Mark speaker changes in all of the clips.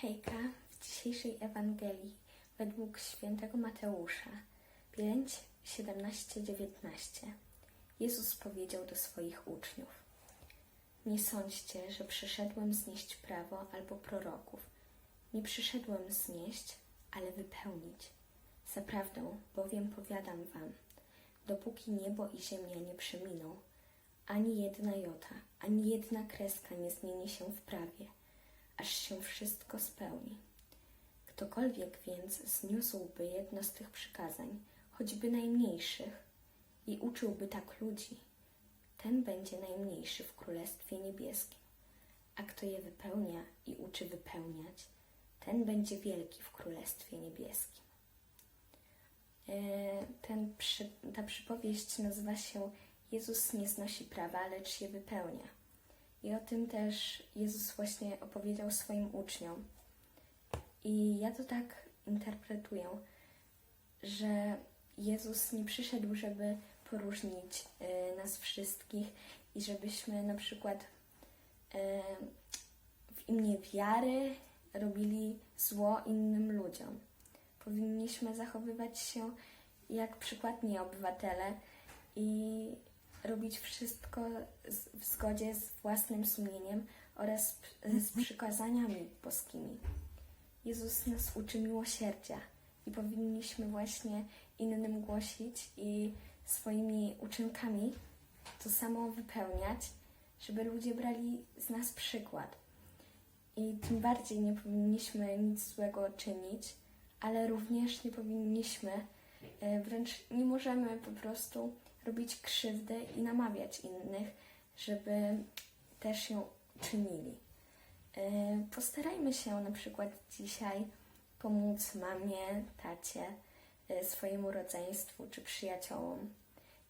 Speaker 1: Hejka, w dzisiejszej Ewangelii według świętego Mateusza 5, 17, 19 Jezus powiedział do swoich uczniów Nie sądźcie, że przyszedłem znieść prawo albo proroków. Nie przyszedłem znieść, ale wypełnić. Zaprawdę, bowiem powiadam wam, dopóki niebo i ziemia nie przeminą, ani jedna jota, ani jedna kreska nie zmieni się w prawie, aż się wszystko spełni. Ktokolwiek więc zniósłby jedno z tych przykazań, choćby najmniejszych, i uczyłby tak ludzi, ten będzie najmniejszy w Królestwie Niebieskim. A kto je wypełnia i uczy wypełniać, ten będzie wielki w Królestwie Niebieskim. E, Ten, ta przypowieść nazywa się Jezus nie znosi prawa, lecz je wypełnia. I o tym też Jezus właśnie opowiedział swoim uczniom. I ja to tak interpretuję, że Jezus nie przyszedł, żeby poróżnić e, nas wszystkich i żebyśmy na przykład e, w imię wiary robili zło innym ludziom. Powinniśmy zachowywać się jak przykładni obywatele i robić wszystko z, w zgodzie z własnym sumieniem oraz z przykazaniami boskimi. Jezus nas uczy miłosierdzia i powinniśmy właśnie innym głosić i swoimi uczynkami to samo wypełniać, żeby ludzie brali z nas przykład. I tym bardziej nie powinniśmy nic złego czynić, ale również nie powinniśmy, e, wręcz nie możemy po prostu robić krzywdy i namawiać innych, żeby też ją czynili. E, Postarajmy się na przykład dzisiaj pomóc mamie, tacie, e, swojemu rodzeństwu czy przyjaciołom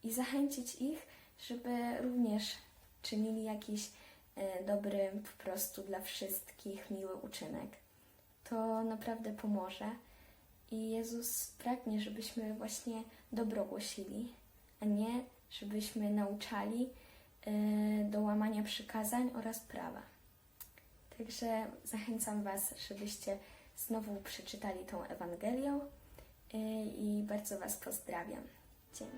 Speaker 1: i zachęcić ich, żeby również czynili jakiś e, dobry, po prostu dla wszystkich miły uczynek. To naprawdę pomoże i Jezus pragnie, żebyśmy właśnie dobro głosili, a nie żebyśmy nauczali e, do łamania przykazań oraz prawa. Także zachęcam Was, żebyście znowu przeczytali tą Ewangelię y, i bardzo Was pozdrawiam. Dzięki.